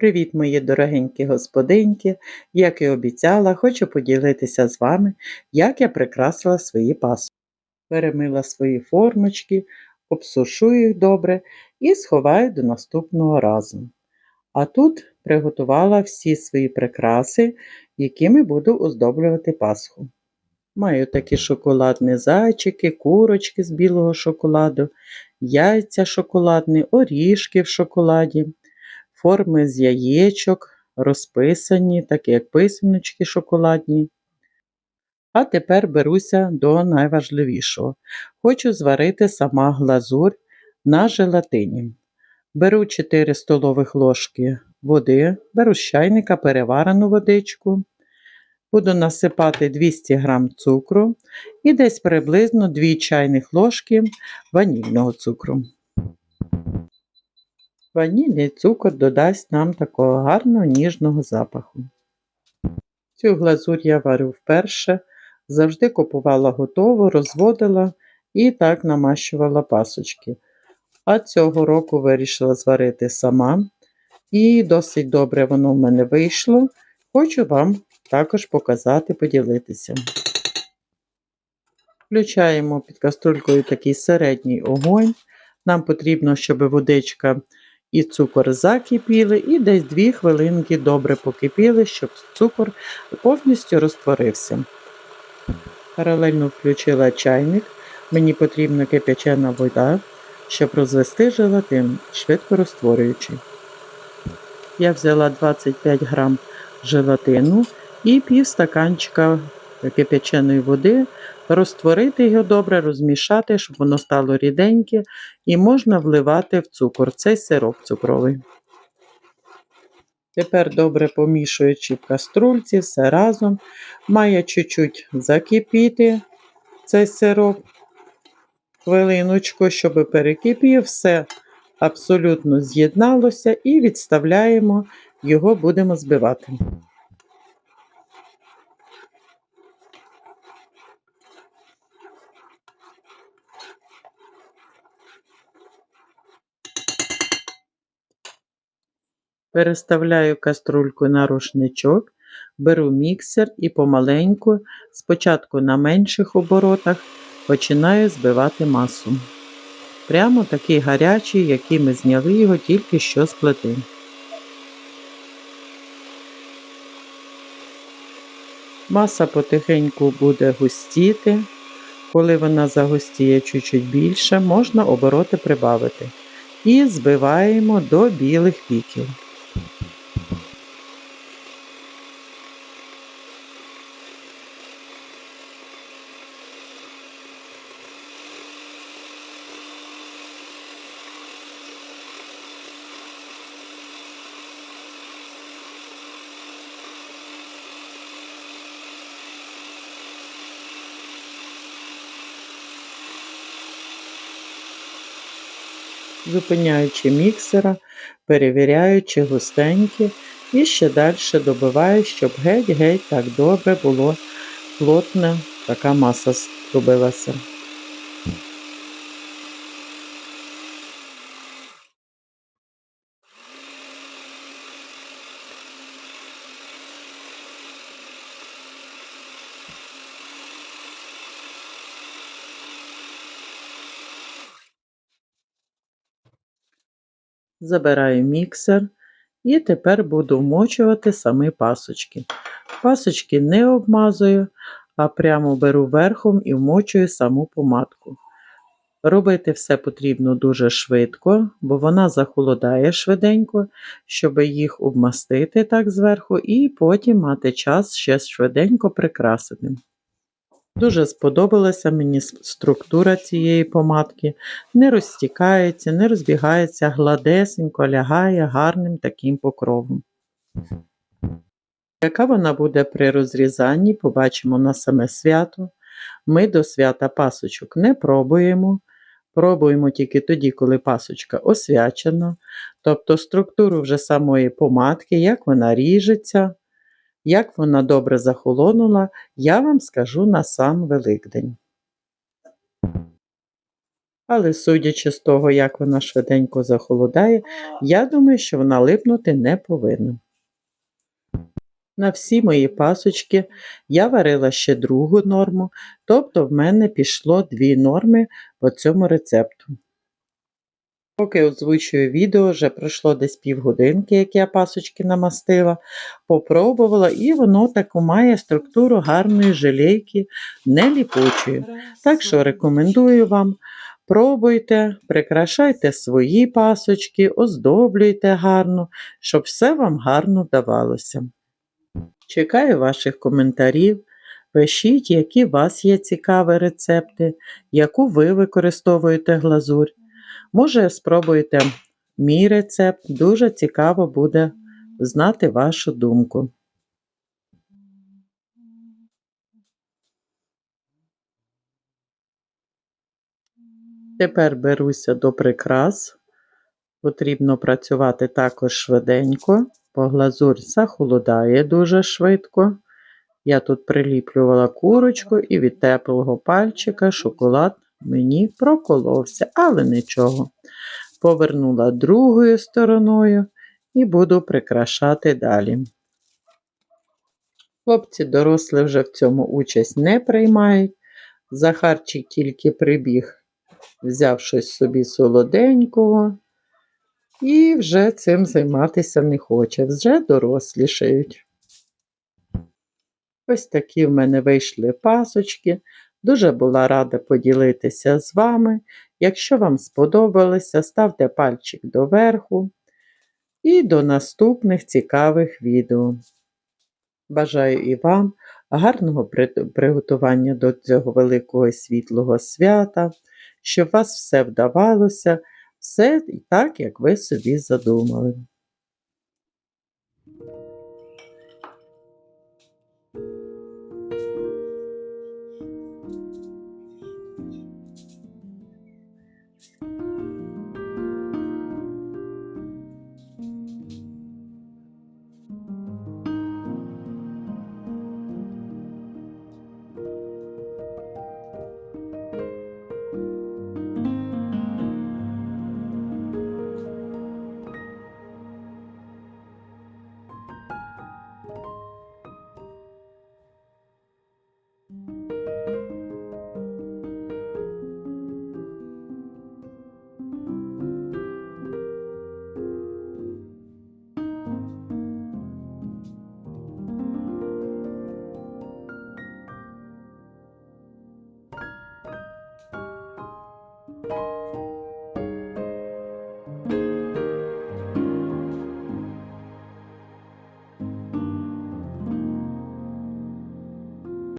Привіт, мої дорогенькі господинки! Як і обіцяла, хочу поділитися з вами, як я прикрасила свої пасочки. Перемила свої формочки, обсушу їх добре і сховаю до наступного разу. А тут приготувала всі свої прикраси, якими буду оздоблювати Пасху. Маю такі шоколадні зайчики, курочки з білого шоколаду, яйця шоколадні, орішки в шоколаді форми з яєчок, розписані, такі як писаночки шоколадні. А тепер беруся до найважливішого. Хочу зварити сама глазурь на желатині. Беру 4 столових ложки води, беру з чайника переварену водичку. Буду насипати 200 г цукру і десь приблизно 2 чайних ложки ванільного цукру. Ванільний цукор додасть нам такого гарного ніжного запаху. Цю глазурь я варю вперше, завжди купувала готову, розводила і так намащувала пасочки. А цього року вирішила зварити сама. І досить добре воно в мене вийшло. Хочу вам також показати, поділитися. Включаємо під каструлькою такий середній огонь. Нам потрібно, щоб водичка і цукор закипіли, і десь 2 хвилинки добре покипіли, щоб цукор повністю розтворився. Паралельно включила чайник. Мені потрібна кипячена вода, щоб розвести желатин, швидко розтворюючи. Я взяла 25 грам желатину і пів стаканчика кипяченої води розтворити його добре, розмішати, щоб воно стало ріденьке, і можна вливати в цукор, цей сироп цукровий. Тепер добре помішуючи в каструльці, все разом, має чуть-чуть закипіти цей сироп, хвилиночку, щоб перекипів, все абсолютно з'єдналося і відставляємо, його будемо збивати. Переставляю каструльку на рушничок, беру міксер і помаленьку, спочатку на менших оборотах, починаю збивати масу. Прямо такий гарячий, який ми зняли його тільки що з плити. Маса потихеньку буде густіти. Коли вона загустіє чуть-чуть більше, можна обороти прибавити. І збиваємо до білих піків. Зупиняючи міксера, перевіряючи густенькі і ще далі добиваю, щоб геть-геть так добре було плотна така маса зробилася. Забираю міксер і тепер буду вмочувати самі пасочки. Пасочки не обмазую, а прямо беру верхом і вмочую саму помадку. Робити все потрібно дуже швидко, бо вона захолодає швиденько, щоб їх обмастити так зверху, і потім мати час ще швиденько прикрасити. Дуже сподобалася мені структура цієї помадки, не розтікається, не розбігається, гладесенько лягає гарним таким покровом. Яка вона буде при розрізанні, побачимо на саме свято. Ми до свята пасочок не пробуємо. Пробуємо тільки тоді, коли пасочка освячена, тобто структуру вже самої помадки, як вона ріжеться, як вона добре захолонула, я вам скажу на сам Великдень. Але судячи з того, як вона швиденько захолодає, я думаю, що вона липнути не повинна. На всі мої пасочки я варила ще другу норму, тобто в мене пішло дві норми по цьому рецепту. Поки озвучую відео, вже пройшло десь півгодинки, як я пасочки намастила, попробувала, і воно таку має структуру гарної желейки, не ліпучої. Так що рекомендую вам. Пробуйте, прикрашайте свої пасочки, оздоблюйте гарно, щоб все вам гарно вдавалося. Чекаю ваших коментарів. Пишіть, які у вас є цікаві рецепти, яку ви використовуєте глазурь. Може, спробуйте мій рецепт, дуже цікаво буде знати вашу думку. Тепер беруся до прикрас. Потрібно працювати також швиденько, бо глазурь захолодає дуже швидко. Я тут приліплювала курочку і від теплого пальчика шоколад мені проколовся, але нічого. Повернула другою стороною і буду прикрашати далі. Хлопці дорослі вже в цьому участь не приймають. Захарчик тільки прибіг, взяв щось собі солоденького і вже цим займатися не хоче, вже дорослішають. Ось такі в мене вийшли пасочки. Дуже була рада поділитися з вами. Якщо вам сподобалося, ставте пальчик доверху і до наступних цікавих відео. Бажаю і вам гарного приготування до цього великого світлого свята, щоб вас все вдавалося, все так, як ви собі задумали.